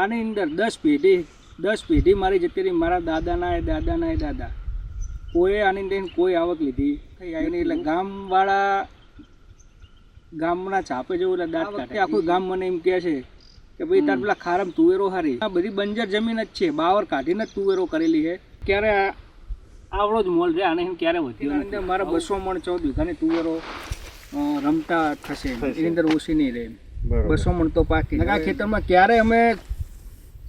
આની અંદર દસ પેઢી દસ પેઢી મારી જતી રહી. મારા દાદાના એ દાદાના એ દાદા. કોઈ આની અંદર કોઈ આવક લીધી થઈ આવી નહીં. એટલે ગામવાળા ગામના છાપે જેવું એટલે દાંત કાઢે. આખું ગામ મને એમ કહે છે કે ભાઈ તાર પેલા ખારમ તુવેરો હારી. આ બધી બંજર જમીન જ છે. બાવર કાઢીને જ તુવેરો કરેલી છે. ક્યારે આવડો જ મોલ છે આને એમ ક્યારે વધ્યો મારા બસો મણ ચૌદ વીઘાની તુવેરો રમતા થશે. એની અંદર ઓછી નહીં રહે બસો મણ તો પાકી. આ ખેતરમાં ક્યારે અમે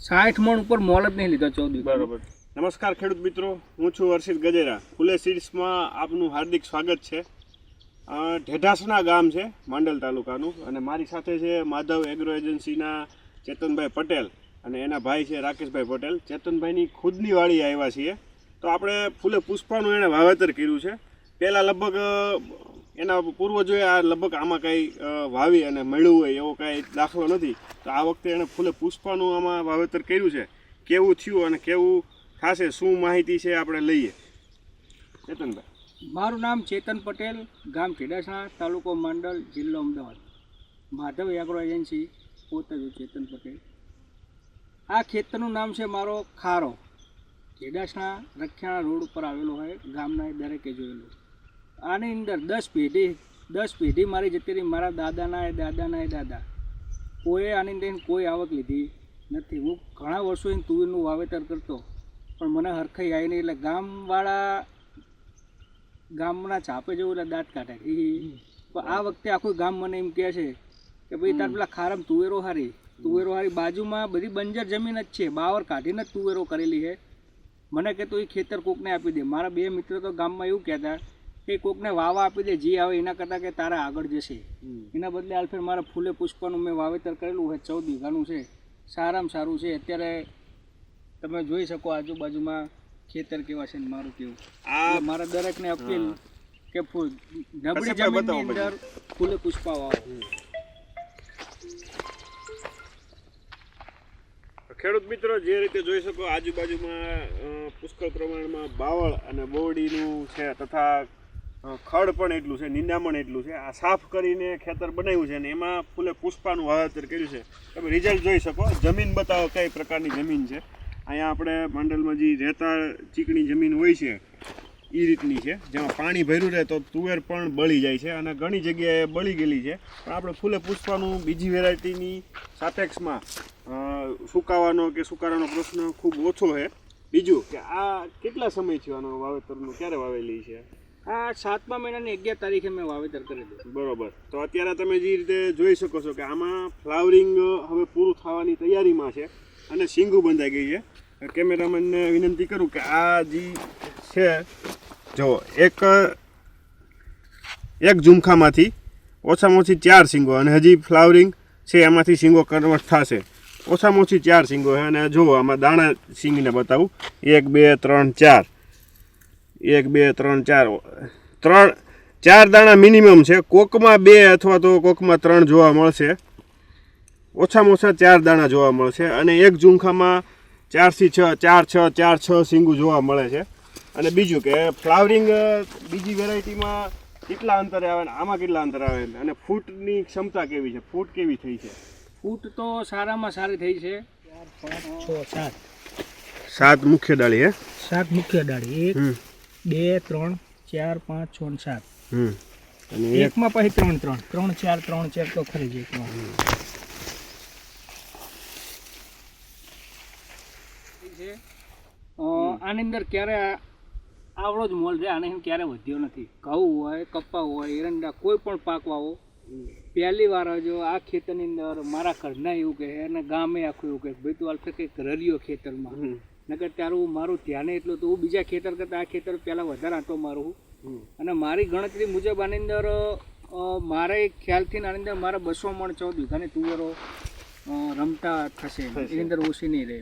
સાઠ મણ ઉપર મોલ જ નહીં લીધો, ચૌદ બરોબર. નમસ્કાર ખેડૂત મિત્રો, હું છું હર્ષિત ગજેરા. ફુલે સીડ્સમાં આપનું હાર્દિક સ્વાગત છે. ઢેઢાસના ગામ છે, માંડલ તાલુકાનું. અને મારી સાથે છે માધવ એગ્રો એજન્સીના ચેતનભાઈ પટેલ અને એના ભાઈ છે રાકેશભાઈ પટેલ. ચેતનભાઈની ખુદની વાડી આવ્યા છીએ. તો આપણે ફૂલે પુષ્પાનું એણે વાવેતર કર્યું છે. પહેલાં લગભગ એના પૂર્વજોએ આ લગભગ આમાં કાંઈ વાવી અને મળ્યું હોય એવો કાંઈ દાખલો નથી. તો આ વખતે એણે ફૂલે પુષ્પાનું આમાં વાવેતર કર્યું છે. કેવું થયું અને કેવું થશે, શું માહિતી છે આપણે લઈએ. ચેતનભાઈ. મારું નામ ચેતન પટેલ, ગામ ખેડાસણા તાલુકો માંડલ, જિલ્લો અમદાવાદ. માધવ એગ્રો એજન્સી, પોતે ચેતન પટેલ. આ ખેતરનું નામ છે મારો ખારો. ખેડાસણા રખિયાણા રોડ ઉપર આવેલો હોય, ગામના દરેકે જોયેલું. આની અંદર દસ પેઢી દસ પેઢી મારી જતી રહી. મારા દાદાના એ દાદાના એ દાદા. કોઈએ આની અંદર કોઈ આવક લીધી નથી. હું ઘણા વર્ષો એમ તુવેરનું વાવેતર કરતો પણ મને હરખાઈ આવી નહીં. એટલે ગામવાળા ગામના ચાપે જેવું એટલે દાંત કાઢે. એ પણ આ વખતે આખું ગામ મને એમ કહે છે કે ભાઈ તાર પેલા ખારમ તુવેરો હારી. તુવેરો હારી બાજુમાં બધી બંજર જમીન જ છે. બાવર કાઢીને જ તુવેરો કરેલી છે. મને કે તું એ ખેતર કોકને આપી દે. મારા બે મિત્ર તો ગામમાં એવું કહેતા કે કોકને વાવા આપી દે જે આવે એના કરતાં કે તારા આગળ જશે. એના બદલે આલફેર મારા ફૂલે પુષ્પનું મેં વાવેતર કરેલું છે ચૌદ વીઘાનું છે. સારામાં સારું છે. અત્યારે તમે જોઈ શકો આજુબાજુમાં ખેતર કેવા છે ને મારું કેવું. આ મારા દરેકને અપીલ કે નબળી જમીનની અંદર ફૂલે પુષ્પા વાવો. ખેડૂત મિત્રો જે રીતે જોઈ શકો આજુબાજુમાં પુષ્કળ પ્રમાણમાં બાવળ અને બોરડીનું છે તથા ખડ પણ એટલું છે નિંદામણ એટલું છે. આ સાફ કરીને ખેતર બનાવ્યું છે અને એમાં ફૂલે પુષ્પાનું વાવેતર કર્યું છે. તમે રિઝલ્ટ જોઈ શકો. જમીન બતાવો કઈ પ્રકારની જમીન છે. અહીંયા આપણે માંડલમાં જે રહેતા ચીકણી જમીન હોય છે એ રીતની છે. જેમાં પાણી ભર્યું રહે તો તુવેર પણ બળી જાય છે અને ઘણી જગ્યાએ બળી ગયેલી છે. પણ આપણે ફૂલે પુષ્પાનું બીજી વેરાયટીની સાપેક્ષમાં સુકાવાનો કે સુકારાનો પ્રશ્ન ખૂબ ઓછો છે. બીજું કે આ કેટલા સમય થયો આનો વાવેતરનું, ક્યારે વાવેલી છે? આ સાતમા મહિનાની અગિયાર તારીખે મેં વાવેતર કરેલું બરોબર. તો અત્યારે તમે જે રીતે જોઈ શકો છો કે આમાં ફ્લાવરિંગ હવે પૂરું થવાની તૈયારીમાં છે અને શીંગું બંધાઈ ગઈ છે. કેમેરામેનને વિનંતી કરું કે આ જે છે, જો એક એક ઝુમખામાંથી ઓછામાં ઓછી ચાર શીંગો અને હજી ફ્લાવરિંગ છે એમાંથી શીંગો કન્વર્ટ થશે. ઓછામાં ઓછી ચાર છે અને જુઓ આમાં દાણા શીંગને બતાવું. એક, બે, ત્રણ, ચાર. એક બે ત્રણ ચાર ત્રણ ચાર દાણા મિનિમમ છે. કોકમાં બે અથવા તો કોકમાં ત્રણ જોવા મળશે. ઓછામાં ઓછા ચાર દાણા જોવા મળશે અને એક ઝુંખામાં ચારથી છ ચાર છ ચાર છ સિંગુ જોવા મળે છે. અને બીજું કે ફ્લાવરિંગ બીજી વેરાયટીમાં કેટલા અંતરે આવે ને આમાં કેટલા અંતરે આવે અને ફૂટની ક્ષમતા કેવી છે? ફૂટ કેવી થઈ છે? ફૂટ તો સારામાં સારી થઈ છે. છ સાત. સાત મુખ્ય ડાળી હે? સાત મુખ્ય ડાળી. એક બે ત્રણ ચાર પાંચ છ ને સાત. એકમાં પછી ત્રણ ત્રણ. ત્રણ ચાર ત્રણ ચાર તો ખરી જ એકમાં. આની અંદર ક્યારે આવડો જ મોલ છે આને હું ક્યારે વધ્યો નથી. ઘઉં હોય કપા હોય એરંડા કોઈ પણ પાક વાવો પહેલી વાર જો આ ખેતરની અંદર મારા ઘરના એવું કહે અને ગામે આખું એવું કહે ભાઈ તું આલ કંઈક રર્યો ખેતરમાં. ત્યારે તારું મારું ધ્યાન એટલું તો હું બીજા ખેતર કરતાં આ ખેતર પહેલાં વધારે આંટો મારું અને મારી ગણતરી મુજબ આની અંદર મારે ખ્યાલથી આની અંદર મારા બસો મણ ચૌદ વીઘાની તુવેરો રમતા થશે. એની અંદર ઓછી નહીં રહે.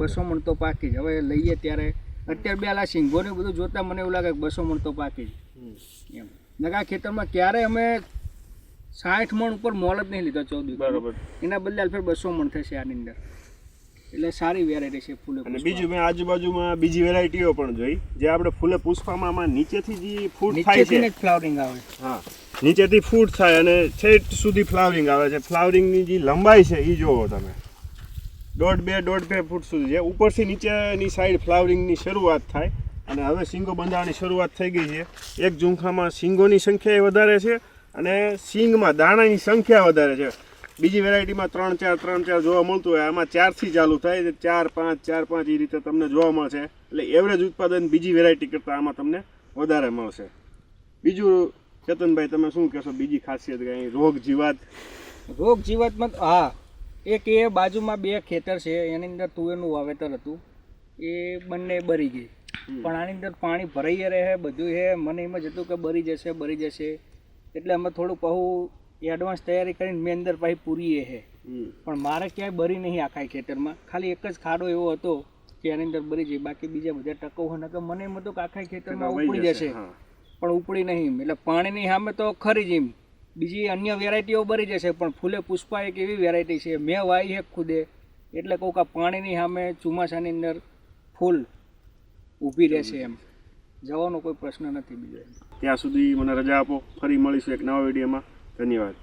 બસો મણ તો પાકી જ. હવે લઈએ ત્યારે. અત્યારે બે આલા સિંગોને બધું જોતાં મને એવું લાગે કે બસો મણ તો પાકી જ. એમ. નગા ખેતરમાં ક્યારે અમે સાઠ મણ ઉપર મોલ જ નહીં લીધો ચૌદ બરાબર. એના બદલે ફેર બસો મણ થશે આની અંદર. એટલે સારી વેરાયટી છે ફૂલે અને બીજું મેં આજુબાજુમાં બીજી વેરાયટીઓ પણ જોઈ. જે આપણે ફૂલે પુષ્પામાં નીચેથી જે ફૂટ થાય છે. ફ્લાવરિંગ આવે. હા. નીચેથી ફૂટ થાય અને છેટ સુધી ફ્લાવરિંગ આવે છે. ફ્લાવરિંગની જે લંબાઈ છે એ જોવો તમે. દોઢ બે દોઢ બે ફૂટ સુધી છે. ઉપરથી નીચેની સાઈડ ફ્લાવરિંગની શરૂઆત થાય અને હવે સિંગો બંધાવાની શરૂઆત થઈ ગઈ છે. એક ઝુંખામાં સિંગોની સંખ્યા વધારે છે અને સિંગમાં દાણાની સંખ્યા વધારે છે. બીજી વેરાયટીમાં ત્રણ ચાર ત્રણ ચાર જોવા મળતું હોય આમાં ચારથી ચાલુ થાય ચાર પાંચ ચાર પાંચ એ રીતે તમને જોવા મળશે. એટલે એવરેજ ઉત્પાદન બીજી વેરાયટી કરતાં આમાં તમને વધારે મળશે. બીજું ચેતનભાઈ તમે શું કહેશો? બીજી ખાસિયત કંઈ રોગ જીવાત? રોગ જીવાતમાં હા એક એ બાજુમાં બે ખેતર છે એની અંદર તુવેરનું વાવેતર હતું. એ બંને બરી ગઈ. પણ આની અંદર પાણી ભરાઈ રહે બધું છે મને એમ જ હતું કે બરી જશે બરી જશે. એટલે અમે થોડું કહું એડવાન્સ તૈયારી કરીને મેં અંદર પાછી પૂરીએ છે. પણ મારે ક્યાંય બરી નહીં આખા ખેતરમાં. ખાલી એક જ ખાડો એવો હતો કે એની અંદર બરી જાય. બાકી બીજા બધા ટકો હોય. નકર મને એમ હતું કે આખા ખેતરમાં ઉપડી જશે પણ ઉપડી નહીં એટલે પાણીની સામે તો ખરી જ એમ. બીજી અન્ય વેરાયટીઓ બરી જશે પણ ફૂલે પુષ્પા એક એવી વેરાયટી છે. મેં વાઈ છે ખુદે. એટલે કહું કે પાણીની સામે ચોમાસાની અંદર ફૂલ ઊભી રહેશે એમ. જવાનો કોઈ પ્રશ્ન નથી બીજો ત્યાં સુધી મને રજા આપો. ફરી મળીશું એક નવા વિડીયોમાં. ધન્યવાદ.